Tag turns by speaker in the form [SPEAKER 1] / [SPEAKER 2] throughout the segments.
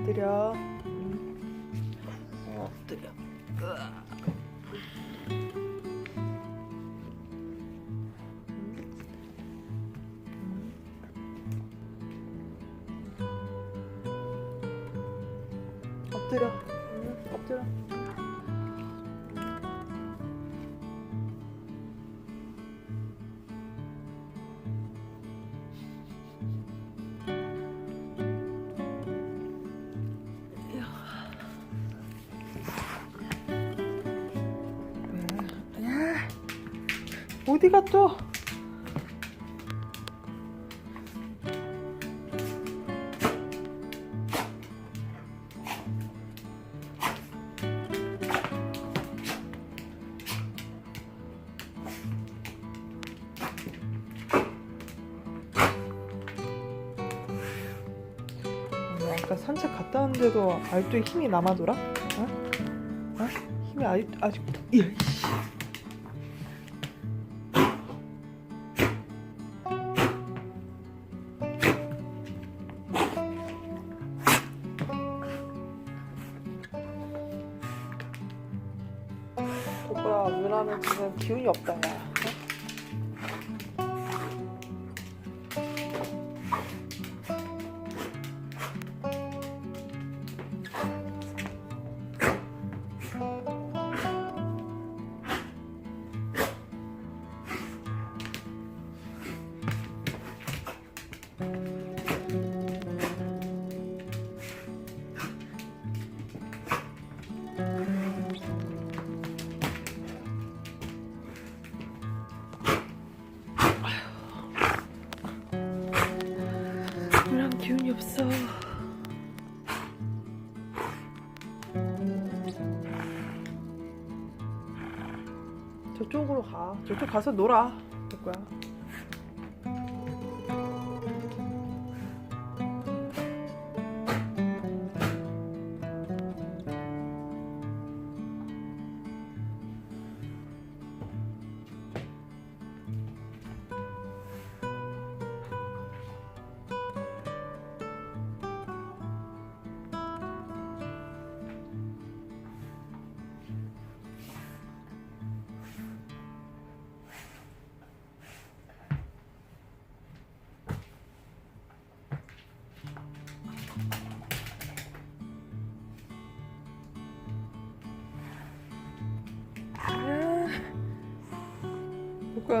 [SPEAKER 1] 엎드려. 응. 어, 엎드려. 으아. 어디가 또? 어, 아까 산책 갔다 왔는데도 아직도 힘이 남아돌아? 어? 어? 힘이 아직 아직 예. 씨. 오빠 누나는 지금 기운이 없다 야. 기운이 없어. 저쪽으로 가. 저쪽 가서 놀아. 될 거야.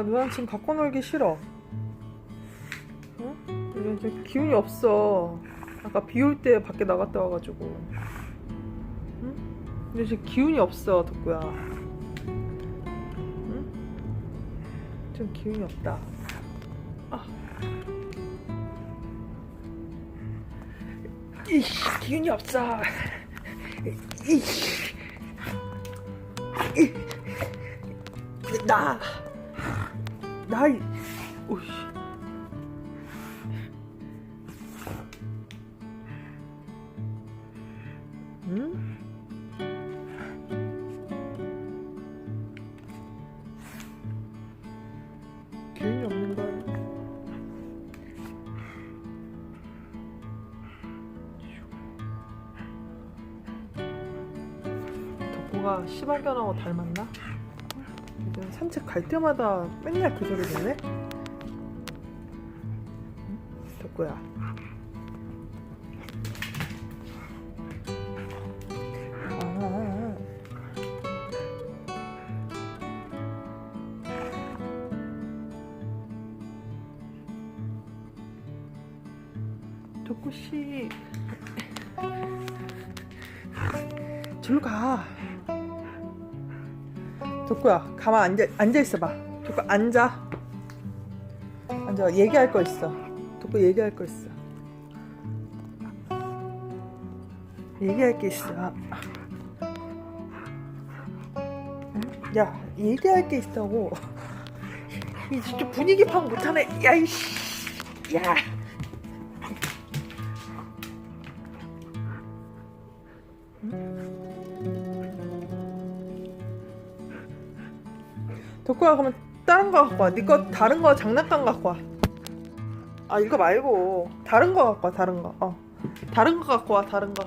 [SPEAKER 1] 야, 누나는 지금 갖고 놀기 싫어. 응? 요즘 기운이 없어. 아까 비 올 때 밖에 나갔다 와가지고. 응? 근데 지금 기운이 없어, 덕구야. 응? 좀 기운이 없다. 아. 이씨, 기운이 없어. 이씨. 이. 나. 나, 이- 오이씨. 응? 기운이 없는 걸. 덕구가 시발견하고 닮았나? 요즘 산책 갈 때마다 맨날 그 소리 듣네? 응? 덕구야. 덕구야, 가만 앉아, 앉아 있어봐. 덕구 앉아. 앉아, 얘기할 거 있어. 덕구 얘기할 거 있어. 얘기할 게 있어. 응? 야, 얘기할 게 있다고. 이 진짜 분위기 파악 못하네. 야, 이씨. 야. 덕구야, 그러면 다른 거 갖고 와. 네거 다른 거 장난감 갖고 와. 아 이거 말고 다른 거 갖고 와. 다른 거. 어. 다른 거 갖고 와. 다른 거.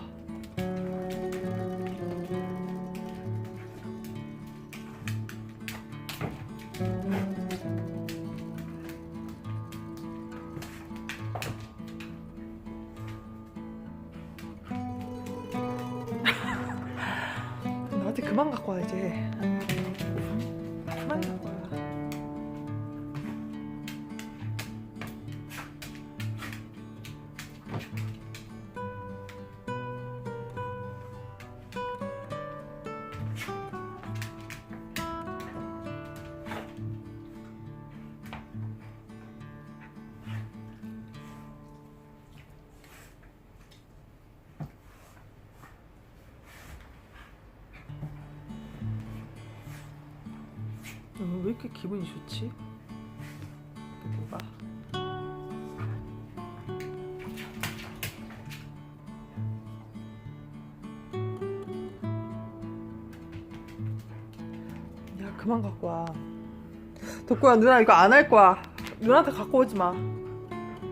[SPEAKER 1] 왜 이렇게 기분이 좋지? 뭐가? 야 그만 갖고 와. 덕구야 누나 이거 안 할 거야. 누나한테 갖고 오지 마.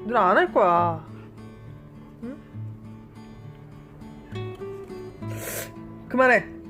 [SPEAKER 1] 누나 안 할 거야. 응? 그만해.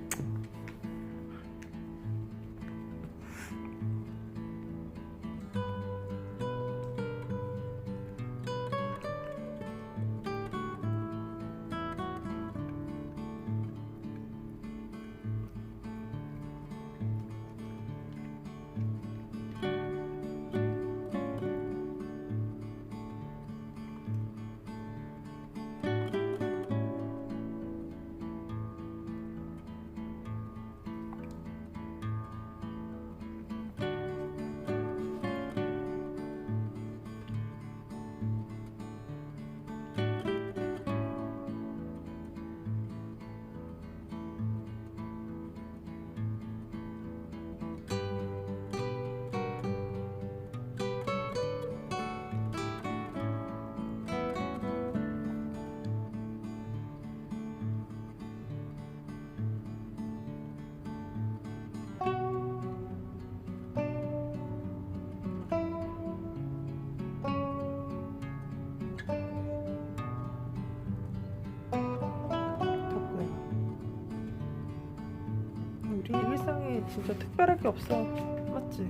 [SPEAKER 1] 일상에 진짜 특별할 게 없어. 맞지?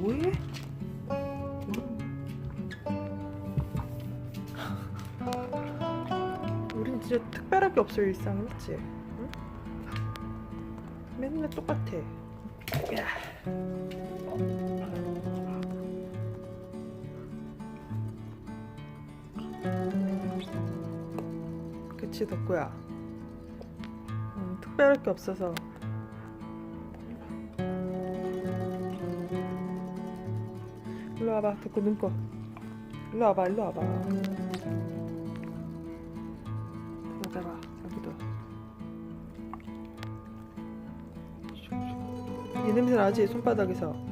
[SPEAKER 1] 뭐해? 우린 진짜 특별할 게 없어 일상에 맞지? 응? 맨날 똑같아. 야. 그치 덕구야. 음, 특별할 게 없어서. 일로 와봐 덕구 눈꺼. 일로 와봐 일로 와봐. 잡아 여기도. 이 냄새 나지 손바닥에서.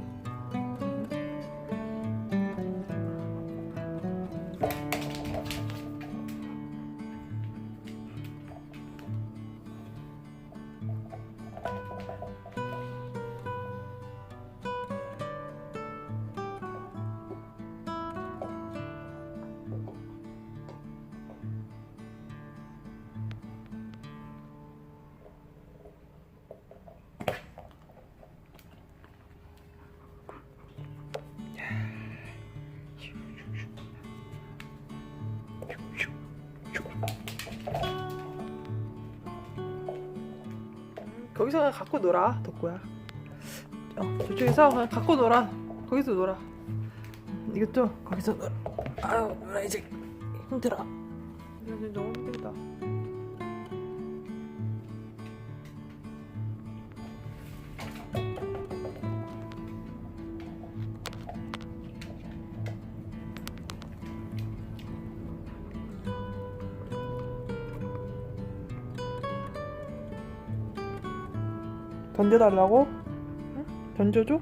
[SPEAKER 1] 그냥 갖고 놀아 덕구야. 어, 저쪽에서 그냥 갖고 놀아. 거기서 놀아. 이것도 거기서 놀아. 아유 누나 이제 힘들어. 너무 힘들다 던져달라고? 응? 던져줘?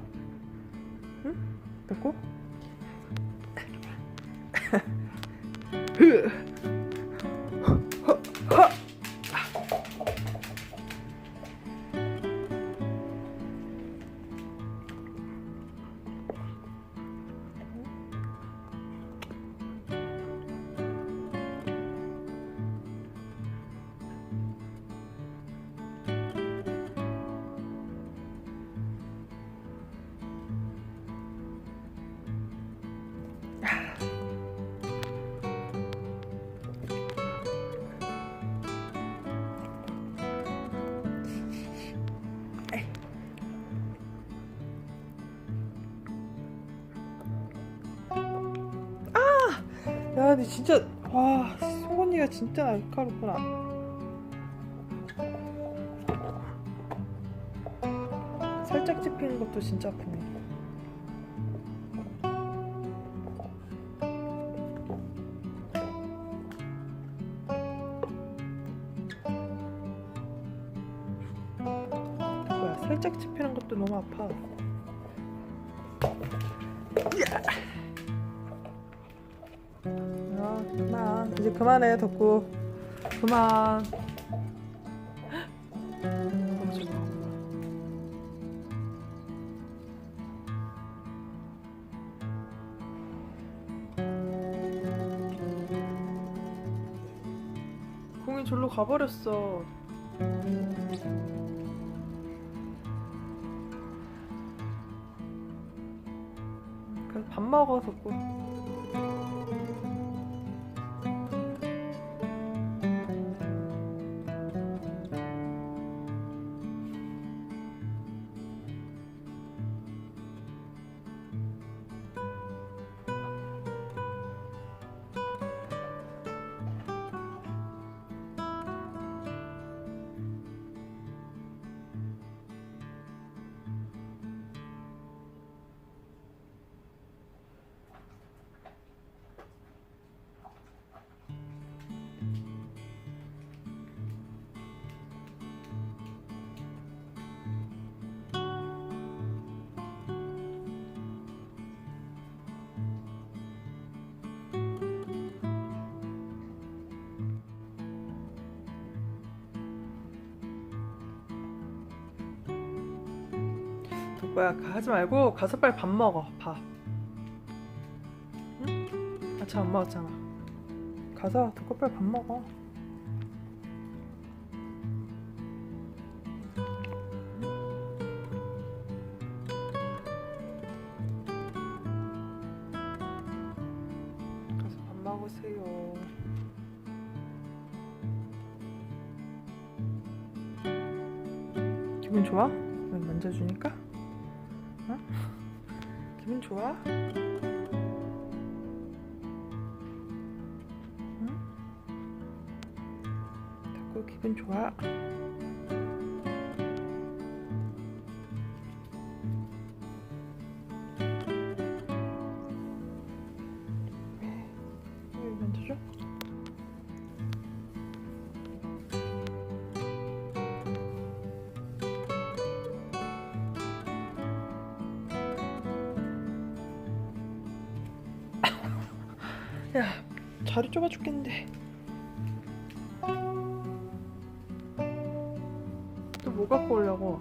[SPEAKER 1] 근데 진짜 와 송곳니가 진짜 날카롭구나. 살짝 찝히는 것도 진짜 뭐야 살짝 찝히는 것도 너무 아파 그만해 덕구. 그만. 공이 절로 가버렸어. 그래서 밥 먹어 덕구 덕구야 가- 하지 말고 가서 빨리 밥 먹어 밥 응? 아침 안 먹었잖아 가서 덕구 빨리 밥 먹어 가서 밥 먹으세요 기분 좋아? 난 만져주니까? 좋아? 응? 덕구 기분 좋아? 야, 자리 좁아 죽겠는데. 또 뭐 갖고 오려고?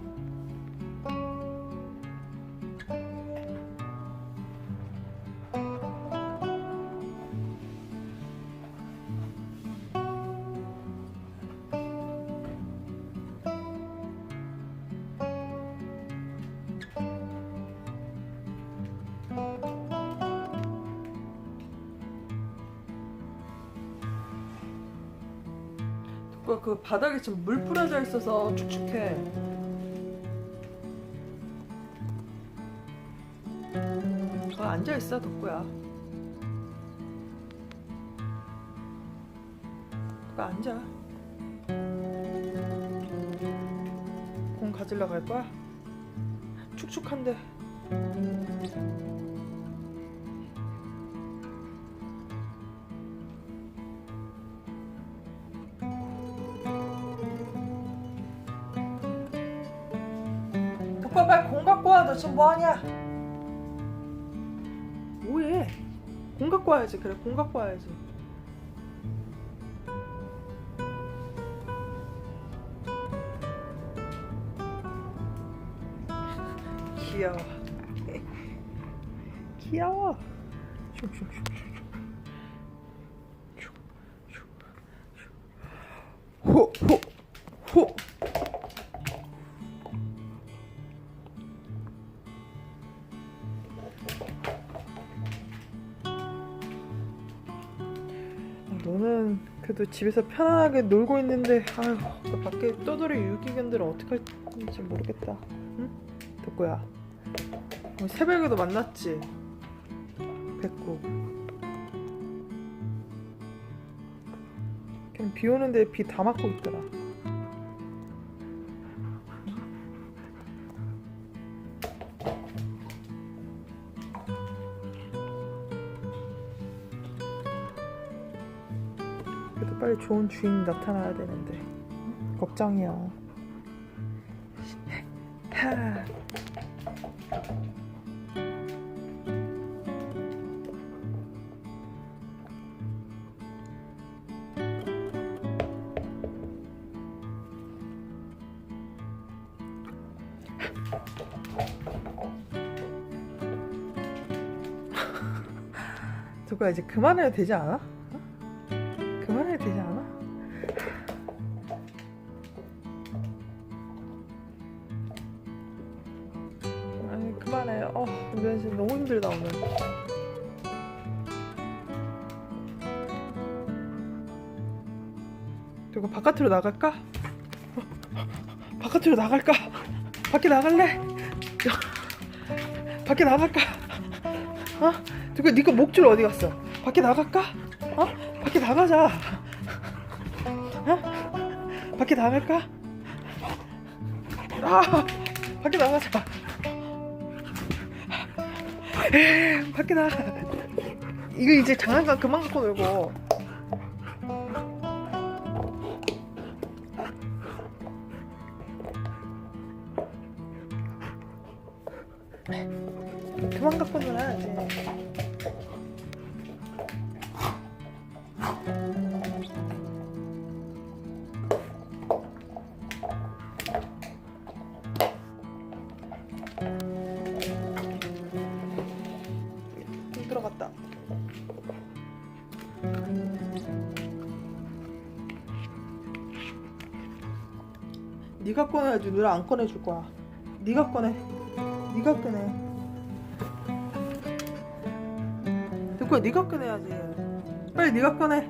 [SPEAKER 1] 그, 그 바닥에 지금 물 뿌려져 있어서 축축해. 거 앉아 있어, 덕구야. 덕구 앉아. 공 가질러 갈 거야? 축축한데. 지금 뭐 하냐? 뭐해? 공 갖고 와야지. 그래, 공 갖고 와야지. 귀여워. 귀여워. 슉슉슉 그래도 집에서 편안하게 놀고 있는데 아휴 밖에 떠돌이 유기견들은 어떻게 할지 모르겠다 응? 덕구야 어, 새벽에도 만났지? 백구 그냥 비 오는데 비 다 맞고 있더라 빨리 좋은 주인 나타나야 되는데 걱정이야. 하. 저거 이제 그만해도 되지 않아? 어? 그만해도 되지 않아? 아니 그만해. 어, 지금 너무 힘들다 오늘. 저거 바깥으로 나갈까? 어, 바깥으로 나갈까? 밖에 나갈래? 밖에 나갈까? 어? 저거 니거 목줄 어디 갔어? 밖에 나갈까? 어? 밖에 나가자. 어? 밖에 나갈까? 아, 밖에 나가자. 밖에 나가. 이거 이제 장난감 그만 갖고 놀고. 네가 꺼내야지 누나 안 꺼내줄 거야. 네가 꺼내. 네가 꺼내. 듣고 네가 꺼내야지. 빨리 네가 꺼내.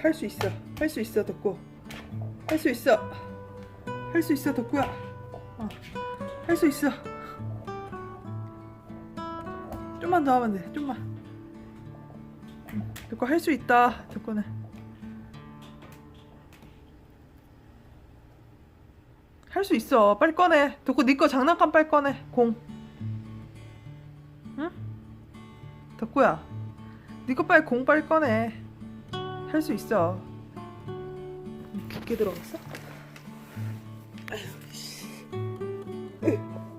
[SPEAKER 1] 할수 있어. 할 수 있어 듣고. 할수 있어. 할 수 있어 덕구야. 어. 할수 있어. 좀만 더 하면 돼. 좀만. 덕구 할 수 있다. 덕구는. 할 수 있어. 빨리 꺼내. 덕구 네거 장난감 빨리 꺼내. 공. 응? 덕구야. 네거 빨리 공 빨리 꺼내. 할 수 있어. 깊게 들어갔어?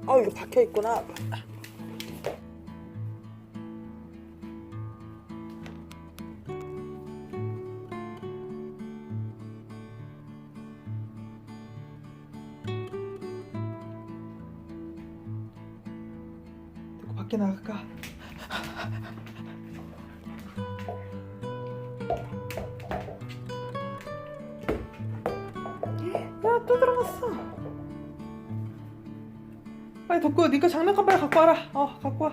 [SPEAKER 1] 아 이거 박혀 있구나. 또 들어갔어. 빨리 덕구 니거 장난감 빨리 갖고 와라. 어 갖고 와